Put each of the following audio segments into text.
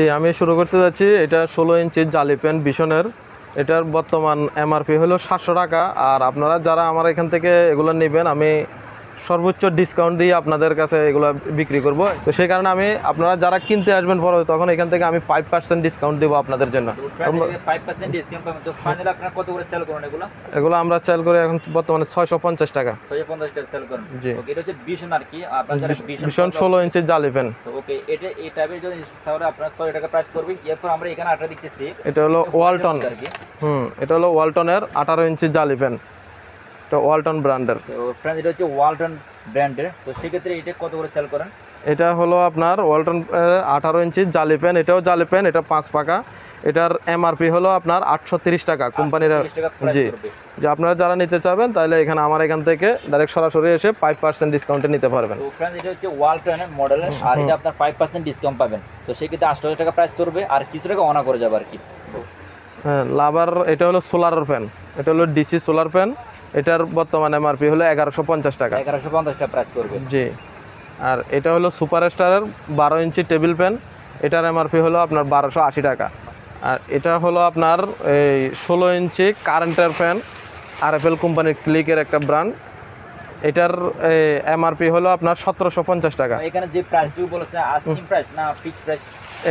জি, আমি শুরু করতে যাচ্ছি। এটা ষোলো ইঞ্চির জালি পেন বিশনের এটার বর্তমান এমআরপি হলো সাতশো টাকা। আর আপনারা যারা আমার এখান থেকে এগুলো নেবেন, আমি সর্বোচ্চ ডিসকাউন্ট দিয়ে আপনাদের কাছে এগুলো বিক্রি করব। তো সেই কারণে আমি আপনারা যারা কিনতে আসবেন পরে তখন এখান থেকে আমি ফাইভ পার্সেন্ট ডিসকাউন্ট দেবো আপনাদের জন্য। ফাইভ পার্সেন্ট ডিসকাউন্ট ফাইনাল আপনারা কত করে সেল করেন এগুলো? এগুলো আমরা সেল করে এখন বর্তমানে ছয়শো পঞ্চাশ টাকা। জি। এটা হচ্ছে ভীষণ ষোলো ইঞ্চির জালি পেন এটা হলো ওয়ালটন হুম এটা হলো ওয়ালটনের আঠারো ইঞ্চি জালি পেন এটা ওয়ালটন ব্র্যান্ডের। তো ফ্রেন্ড এটা হচ্ছে ওয়ালটন ব্র্যান্ডের। তো সেক্ষেত্রে এটা কত করে সেল করেন? এটা হলো আপনার ওয়ালটন আঠারো ইঞ্চি জালি পেন এটাও জালি পেন এটা পাঁচ পাকা। এটার এমআরপি হলো আপনার আটশো টাকা কোম্পানির 30 টাকা প্রাইস জি। যে আপনারা যারা নিতে চাবেন তাহলে এখানে আমার এখান থেকে ডাইরেক্ট সরাসরি এসে ফাইভ পার্সেন্ট ডিসকাউন্টে নিতে পারবেন। তো ফ্রেন্ড এটা হচ্ছে ওয়ালটনের মডেলের আর এটা আপনার ফাইভ পার্সেন্ট ডিসকাউন্ট পাবেন। তো সেক্ষেত্রে আটশো টাকা প্রাইস করবে আর কিছু টাকা অনা করে যাবে আর কি। হ্যাঁ লাভার এটা হলো সোলার ফ্যান এটা হলো ডিসি সোলার ফ্যান এটার বর্তমান এমআরপি হলো এগারোশো পঞ্চাশ টাকা। এগারোশো পঞ্চাশ টাকা প্রাইস করবে জি। আর এটা হলো সুপার স্টারের বারো ইঞ্চি টেবিল ফ্যান এটার এমআরপি হলো আপনার বারোশো আশি টাকা। আর এটা হলো আপনার এই ষোলো ইঞ্চি কারেন্টের ফ্যান আর এফ এল কোম্পানির ক্লিকের একটা ব্র্যান্ড এটার এমআরপি হলো আপনার সতেরোশো পঞ্চাশ টাকা। এখানে যে প্রাইসটুকু বলেছে আস্কিং প্রাইস না ফিক্স প্রাইস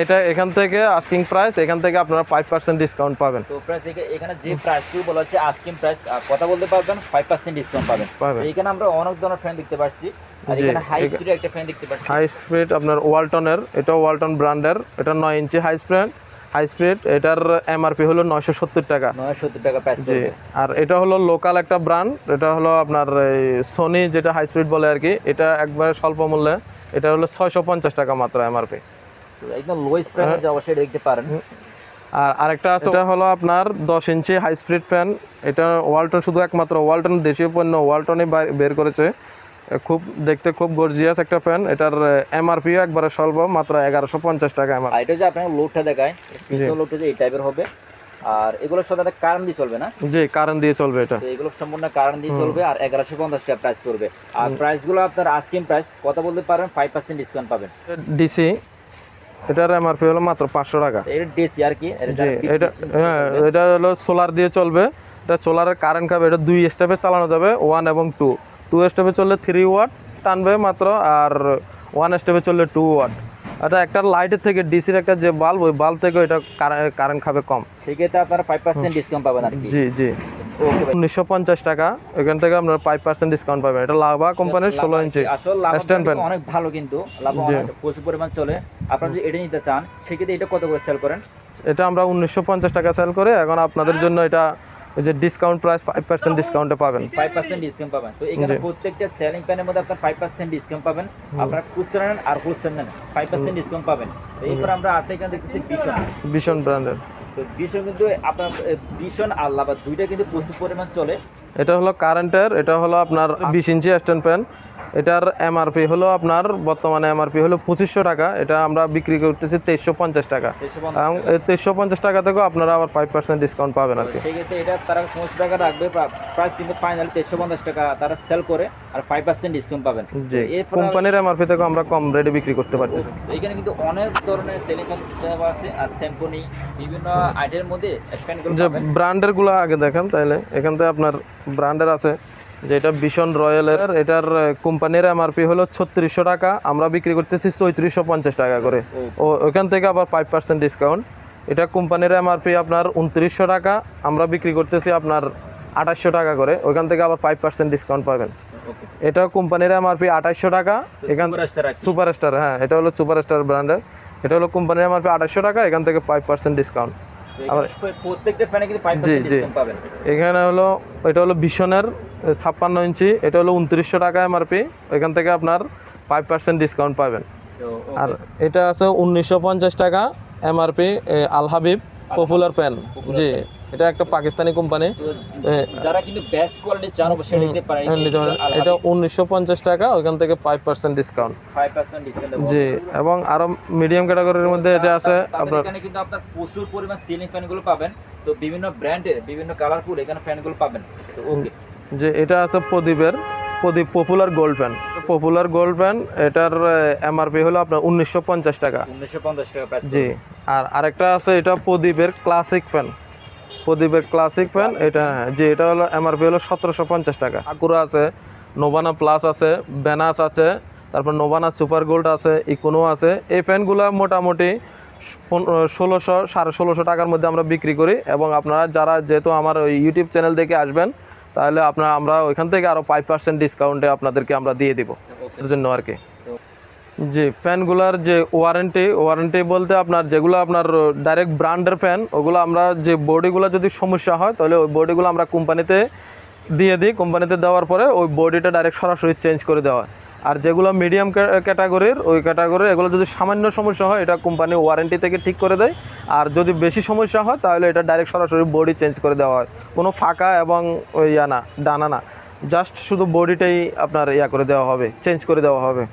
এটা এখান থেকে আস্কিং প্রাইস এখান থেকে আপনারা ফাইভ পার্সেন্ট ডিসকাউন্ট পাবেন। তো প্রাইস এখানে যে প্রাইসটুকু বলা হচ্ছে আস্কিং প্রাইস কথা বলতে পারবেন ফাইভ পার্সেন্ট ডিসকাউন্ট পাবেন। এখানে আমরা অনেক ধরনের ফ্যান দেখতে পাচ্ছি আর এখানে হাই স্পিডের একটা ফ্যান দেখতে পাচ্ছি হাই স্পিড আপনার ওয়ালটনের এটা ওয়ালটন ব্র্যান্ডের এটা নয় inch high speed high speed এটার এমআরপি হলো নয়শো সত্তর টাকা। নয় সত্তর টাকা প্রাইস জি আর এটা হলো লোকাল একটা ব্র্যান্ড এটা হলো আপনার এই সোনি যেটা হাই স্পিড বলে আর কি এটা একবারে স্বল্প মূল্যে এটা হলো ছয়শো পঞ্চাশ টাকা মাত্র এমআরপি একদম লো স্প্রেড অবশ্যই এটা দেখতে পারেন। আর আরেকটা আছে এটা হলো আপনার দশ ইঞ্চি হাই স্পিড ফ্যান এটা ওয়ালটন শুধু একমাত্র ওয়ালটন দেশীয় পণ্য ওয়ালটনই বের করেছে। খুব দেখতে খুব গর্জিয়াস একটা ফ্যান এটার একবারে স্বল্প মাত্র এগারোশো পঞ্চাশ টাকা এমআর এটা যে আপনাকে লোডটা দেখায় লোডটা যে এই টাইপের হবে আর এগুলোর সাথে একটা কারেন্ট দিয়ে চলবে না? জি কারেন্ট দিয়ে চলবে এটা। এগুলো সম্পূর্ণ কারেন্ট দিয়ে চলবে আর এগারোশো পঞ্চাশ টাকা প্রাইস করবে আর প্রাইসগুলো আপনার আস্কিং প্রাইস কথা বলতে পারেন ফাইভ পার্সেন্ট ডিসকাউন্ট পাবেন। ডিসি এটার এমআরপি হলো মাত্র পাঁচশো টাকা। এটা ডিসি আর কি। হ্যাঁ এটা হলো সোলার দিয়ে চলবে। এটা সোলারের কারেন্ট খাবে এটা দুই স্টেপে চালানো যাবে ওয়ান এবং টু টু স্টেপে চললে থ্রি ওয়াট টানবে মাত্র আর ওয়ান স্টেপে চললে টু ওয়াট এটা একটা লাইটের থেকে ডিসির একটা যে বাল্ব ওই বাল্ব থেকে এটা কারেন্ট খাবে কম। সেক্ষেত্রে আপনারা ফাইভ পার্সেন্ট ডিসকাউন্ট পাবেন আর জি জি। উনিশশো পঞ্চাশ টাকা। এখান থেকে আপনারা ফাইভ পার্সেন্ট ডিসকাউন্ট পাবেন। এটা লাভা কোম্পানির ষোলো ইঞ্চি। Stand fan। অনেক ভালো কিন্তু। লাভ প্রচুর পরিমাণ চলে। আপনারা যদি এটা নিতে চান সেক্ষেত্রে এটা কত করে সেল করেন? এটা আমরা উনিশশো পঞ্চাশ টাকা সেল করে এখন আপনাদের জন্য এটা ওই যে ডিসকাউন্ট প্রাইস ফাইভ পার্সেন্ট ডিসকাউন্টে পাবেন। ফাইভ পার্সেন্ট ডিসকাউন্ট পাবেন। তো এখানে প্রত্যেকটা সেলিং প্যানের মধ্যে আপনার ফাইভ পার্সেন্ট ডিসকাউন্ট পাবেন। আপনার খুচরা নেন আর হোলসেল নেন। ফাইভ পার্সেন্ট ডিসকাউন্ট পাবেন। এরপর আমরা আপনি এখানে দেখতেছি ভীষণ ভীষণ ব্র্যান্ডের তো ভীষণ কিন্তু আপনার ভীষণ আর লাভা দুইটা কিন্তু প্রচুর পরিমাণ চলে। এটা হলো কারেন্টের এটা হলো আপনার বিশ ইঞ্চি স্ট্যান্ড ফ্যান এটার এমআরপি হলো আপনার বর্তমানে এমআরপি হলো পঁচিশশো টাকা। এটা আমরা বিক্রি করতেছি তেইশশো পঞ্চাশ টাকা। এবং তেইশশো পঞ্চাশ টাকা থেকেও আপনারা আবার ফাইভ পার্সেন্ট ডিসকাউন্ট পাবেন আর কি। সেক্ষেত্রে এটা তারা পঁচিশ টাকা রাখবে প্রাইস কিন্তু ফাইনাল পঞ্চাশ টাকা তারা সেল করে আর ফাইভ পার্সেন্ট ডিসকাউন্ট পাবেন। জি। কোম্পানির এমআরপি আমরা কম রেটে বিক্রি করতে পারছি এখানে কিন্তু অনেক ধরনের সেলিং আছে আর শ্যাম্পুনি বিভিন্ন আইটেমের মধ্যে যে আগে দেখেন তাইলে। এখান থেকে আপনার ব্র্যান্ডের আছে। যেটা ভীষণ রয়্যালের এটার কোম্পানির এমআরপি হলো ছত্রিশশো টাকা। আমরা বিক্রি করতেছি চৌত্রিশশো পঞ্চাশ টাকা করে। ও। ওখান থেকে আবার ফাইভ পার্সেন্ট ডিসকাউন্ট এটা কোম্পানির এমআরপি আপনার উনত্রিশশো টাকা আমরা বিক্রি করতেছি আপনার আঠাশশো টাকা করে। ওখান থেকে আবার ফাইভ পার্সেন্ট ডিসকাউন্ট পাবেন। এটা কোম্পানির এমআরপি আঠাশশো টাকা এখান সুপারস্টার সুপার স্টার হ্যাঁ এটা হলো সুপার স্টার ব্র্যান্ডের এটা হলো কোম্পানির এমআরপি আঠাশশো টাকা এখান থেকে ফাইভ পার্সেন্ট ডিসকাউন্ট এখানে প্রত্যেকটা ফ্যানে কিন্তু ফাইভ জি, জি। এখানে হলো এটা হলো বিশনের ছাপ্পান্ন ইঞ্চি এটা হলো উনত্রিশশো টাকা এমআরপি এখান থেকে আপনার ফাইভ পার্সেন্ট ডিসকাউন্ট পাবেন। আর এটা আছে উনিশশো পঞ্চাশ টাকা MRP Al Habib popular pen জি। এটা একটা পাকিস্তানি কোম্পানি। যারা কিন্তু বেস্ট কোয়ালিটি চান অবশ্যই নিতে পারেন এটা উনিশশো পঞ্চাশ টাকা ওখান থেকে five percent discount five percent discount জি এবং আরও মিডিয়াম ক্যাটাগরির মধ্যে এটা আছে আপনার এখানে কিন্তু আপনার প্রচুর পরিমাণ সিলিং ফ্যানগুলো পাবেন। তো বিভিন্ন ব্র্যান্ডের বিভিন্ন কালারফুল এখানে ফ্যানগুলো পাবেন। তো ওকে যে এটা আছে প্রদীপের। Pradip popular gold fan popular gold fan এটার এমআরপি হলো আপনার উনিশশো পঞ্চাশ টাকা। উনিশশো পঞ্চাশ টাকা জি আর আরেকটা আছে এটা প্রদীপের ক্লাসিক ফ্যান প্রদীপের ক্লাসিক ফ্যান এটা হ্যাঁ, জি এটা হলো এমআরপি হলো সতেরোশো পঞ্চাশ টাকা। আকুরা আছে নোভানা প্লাস আছে বেনাস আছে তারপর নোভানা সুপার গোল্ড আছে ইকোনো আছে। এই ফ্যানগুলো মোটামুটি ষোলোশো সাড়ে ষোলোশো টাকার মধ্যে আমরা বিক্রি করি এবং আপনারা যারা যেহেতু আমার ওই ইউটিউব চ্যানেল দেখে আসবেন তাহলে আপনারা আমরা ওইখান থেকে আরও ফাইভ পার্সেন্ট ডিসকাউন্টে আপনাদেরকে আমরা দিয়ে দিব। এর জন্য আর কি। জি ফ্যানগুলার যে ওয়ারেন্টি ওয়ারেন্টি বলতে আপনার যেগুলো আপনার ডাইরেক্ট ব্র্যান্ডের ফ্যান ওগুলো আমরা যে বডিগুলো যদি সমস্যা হয়, তাহলে ওই বডিগুলো আমরা কোম্পানিতে দিয়ে দিই। কোম্পানিতে দেওয়ার পরে ওই বডিটা ডাইরেক্ট সরাসরি চেঞ্জ করে দেওয়া হয়। আর যেগুলো মিডিয়াম ক্যাটাগরির ওই ক্যাটাগরির এগুলো যদি সামান্য সমস্যা হয়, এটা কোম্পানি ওয়ারেন্টি থেকে ঠিক করে দেয়। আর যদি বেশি সমস্যা হয়, তাহলে এটা ডাইরেক্ট সরাসরি বডি চেঞ্জ করে দেওয়া হয়। কোনো ফাঁকা এবং ওই ইয়া না, ডানা না। জাস্ট শুধু বডিটাই আপনার ইয়া করে দেওয়া হবে চেঞ্জ করে দেওয়া হবে।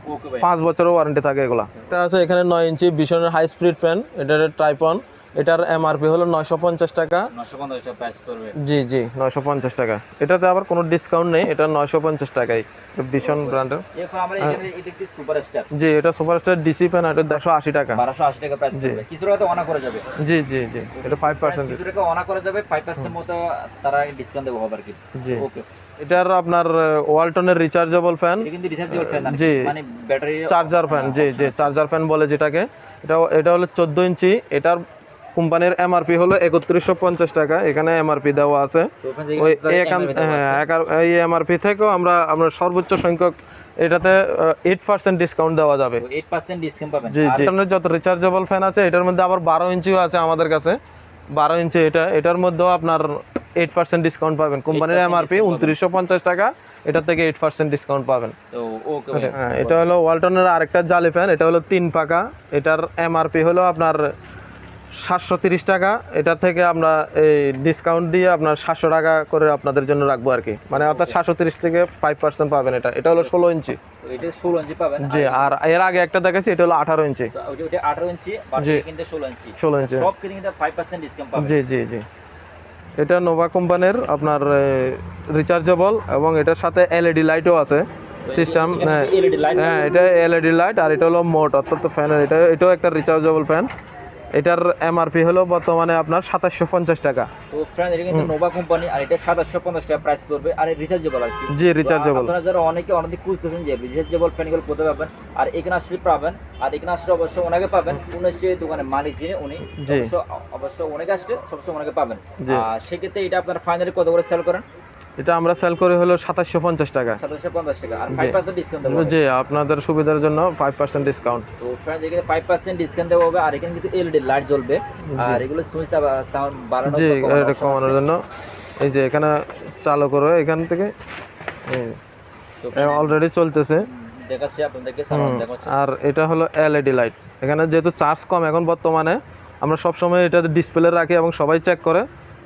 পাঁচ বছরও ওয়ারেন্টি থাকে এগুলো। এটা আছে এখানে নয় ইঞ্চি ভীষণের হাই স্পিড ফ্যান এটা ট্রাইপন এটার এমআরপি হলো নয়শো পঞ্চাশ টাকা। জি জি নয়শো পঞ্চাশ টাকা। এটাতে আবার কোনো ডিসকাউন্ট নেই এটা নয়শো পঞ্চাশ টাকাই। ভীষণ ব্র্যান্ডের জি এটা সুপারস্টার ডিসি ফ্যান এটা দেড়শো আশি টাকা। যাবে। জি জি জি এটা ফাইভ পার্সেন্ট জি। এটার আপনার ওয়ালটনের রিচার্জেবল ফ্যান জি। মানে চার্জার ফ্যান জি জি চার্জার ফ্যান বলে যেটাকে। এটা এটা হলো চোদ্দ ইঞ্চি। এটার কোম্পানির এমআরপি হলো একত্রিশশো পঞ্চাশ টাকা। এখানে এমআরপি দেওয়া আছে। ওই হ্যাঁ এই এমআরপি থেকেও আমরা আমরা সর্বোচ্চ সংখ্যক এটাতে এইট পার্সেন্ট ডিসকাউন্ট দেওয়া যাবে। জি জি। যত রিচার্জেবল ফ্যান আছে এটার মধ্যে আবার বারো ইঞ্চিও আছে আমাদের কাছে। বারো ইঞ্চি এটা। এটার মধ্যেও আপনার এইট পার্সেন্ট ডিসকাউন্ট পাবেন। কোম্পানির 8% এমআরপি উনত্রিশশো পঞ্চাশ টাকা। এটার থেকে এইট পার্সেন্ট ডিসকাউন্ট পাবেন। হ্যাঁ এটা হলো ওয়ালটনের আরেকটা জালি ফ্যান এটা হলো তিন পাকা। এটার এমআরপি হলো আপনার সাতশো তিরিশ টাকা। এটা থেকে আমরা এই ডিসকাউন্ট দিয়ে আপনার সাতশো টাকা করে আপনাদের জন্য রাখব আর কি। মানে অর্থাৎ সাতশো তিরিশ থেকে ফাইভ পার্সেন্ট পাবেন এটা। এটা হলো ষোলো ইঞ্চি। জি আর এর আগে একটা দেখাচ্ছি এটা হলো আঠারো ইঞ্চি। ষোলো ইঞ্চি। জি জি জি। এটা নোভা কোম্পানির আপনার রিচার্জেবল এবং এটার সাথে এলইডি লাইটও আছে। সিস্টেম হ্যাঁ। লাইট হ্যাঁ এটা এলইডি লাইট আর এটা হলো মোট অর্থাৎ ফ্যানের এটা এটাও একটা রিচার্জেবল ফ্যান এটার এমআরপি হলো বর্তমানে আপনার সাতাশশো পঞ্চাশ টাকা। তো ফ্রেন্ড এটা কিন্তু নোভা কোম্পানি আর এটা সাতাশশো পঞ্চাশ টাকা প্রাইস পড়বে। আর রিচার্জেবল আর কি। জি রিচার্জেবল আপনারা যারা অনেকে অনেকে খুঁজতেছেন যে রিচার্জেবল ফ্যানগুলো কোথায় পাবেন আর এখানে আসলে পাবেন আর এখানে আসলে অবশ্য ওনাকে পাবেন উনি হচ্ছে দোকানের মালিক যিনি উনি জি। অবশ্য অবশ্য অনেকে আসলে সবসময় ওনাকে পাবেন। আর সেক্ষেত্রে এটা আপনার ফাইনালি কত করে সেল করেন? এটা আমরা সেল করি হলো সাতাশশো পঞ্চাশ টাকা। জি। আপনাদের সুবিধার জন্য ফাইভ পার্সেন্ট ডিসকাউন্ট তো ফ্রেন্ড এখানে ফাইভ পার্সেন্ট ডিসকাউন্ট দেওয়া হবে আর এখানে কিন্তু এলইডি লাইট জ্বলবে। আর এগুলো সুইচ সাউন্ড বাড়ানো জি এটা কমানোর জন্য। এই যে এখানে চালু করো এখান থেকে। অলরেডি চলতেছে। আর এটা হলো এলইডি লাইট এখানে যেহেতু চার্জ কম এখন বর্তমানে আমরা সবসময় এটা ডিসপ্লে রাখি এবং সবাই চেক করে।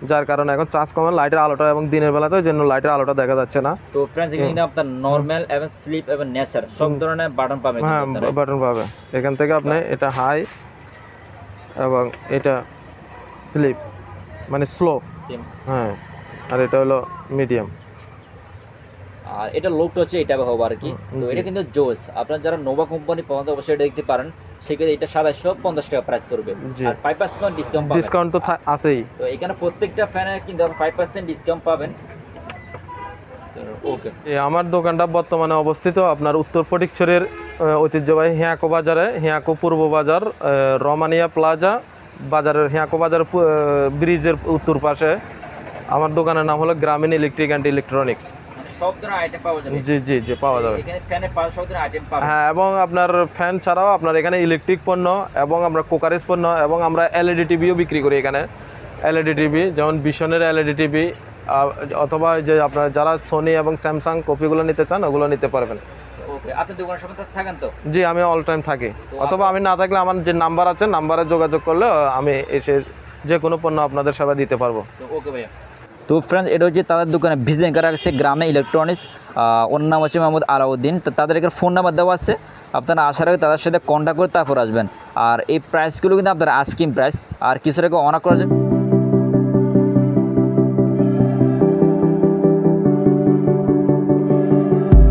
যার কারণে এখন চার্জ কমে লাইটের আলোটা এবং দিনের বেলাতে ওই জন্য লাইটের আলোটা দেখা যাচ্ছে না। তো ফ্রেন্ডস এখানে কিন্তু আপনার নরমাল এবং স্লিপ এবং নেচার সব ধরনের বাটন পাবেন হ্যাঁ বাটন পাবে এখান থেকে আপনি এটা হাই এবং এটা স্লিপ মানে স্লো হ্যাঁ আর এটা হলো মিডিয়াম আর এটা লোকটা হচ্ছে এটা হবে আর কি। তো এটা কিন্তু জোস আপনার যারা নোভা কোম্পানি তো অবশ্যই এটা দেখতে পারেন। সেক্ষেত্রে এটা সাতাশশো পঞ্চাশ টাকা প্রাইস করবে। আর ফাইভ পার্সেন্ট ডিসকাউন্ট ডিসকাউন্ট তো আছেই। তো এখানে প্রত্যেকটা ফ্যানে কিন্তু ফাইভ পার্সেন্ট ডিসকাউন্ট পাবেন। ওকে আমার দোকানটা বর্তমানে অবস্থিত আপনার উত্তর ফটিকছড়ির ঐতিহ্যবাহী হিয়াকো বাজারে হিয়াকো পূর্ব বাজার রমানিয়া প্লাজা বাজারের হিয়াকো বাজার ব্রিজের উত্তর পাশে। আমার দোকানের নাম হলো গ্রামীণ ইলেকট্রিক অ্যান্ড ইলেকট্রনিক্স। সব ধরনের আইটেম পাওয়া যাবে। জি জি জি পাওয়া যাবে। এখানে ফ্যানে পাওয়া সব ধরনের আইটেম পাবেন হ্যাঁ এবং আপনার ফ্যান ছাড়াও আপনার এখানে ইলেকট্রিক পণ্য এবং আমরা কোকারেজ পণ্য এবং আমরা এলইডি টিভিও বিক্রি করি এখানে। এলইডি টিভি যেমন বিশনের এলইডি টিভি অথবা যে আপনার যারা সোনি এবং স্যামসাং কপিগুলো নিতে চান ওগুলো নিতে পারবেন। জি আমি অল টাইম থাকি। অথবা আমি না থাকলে আমার যে নাম্বার আছে নাম্বারে যোগাযোগ করলে আমি এসে যে কোনো পণ্য আপনাদের সেবা দিতে পারব। ওকে ভাইয়া। তো ফ্রেন্ডস এটা হচ্ছে তাদের দোকানে ভিজিট করা আছে গ্রামে ইলেকট্রনিক্স ওর নাম হচ্ছে মোহাম্মদ আলাউদ্দিন। তো তাদের এখানে ফোন নাম্বার দেওয়া আছে। আপনারা আসার আগে তাদের সাথে কন্ট্যাক্ট করে তারপর আসবেন। আর এই প্রাইসগুলো কিন্তু আপনার আস্কিম প্রাইস আর কিছু রেখে অনার করা জন্য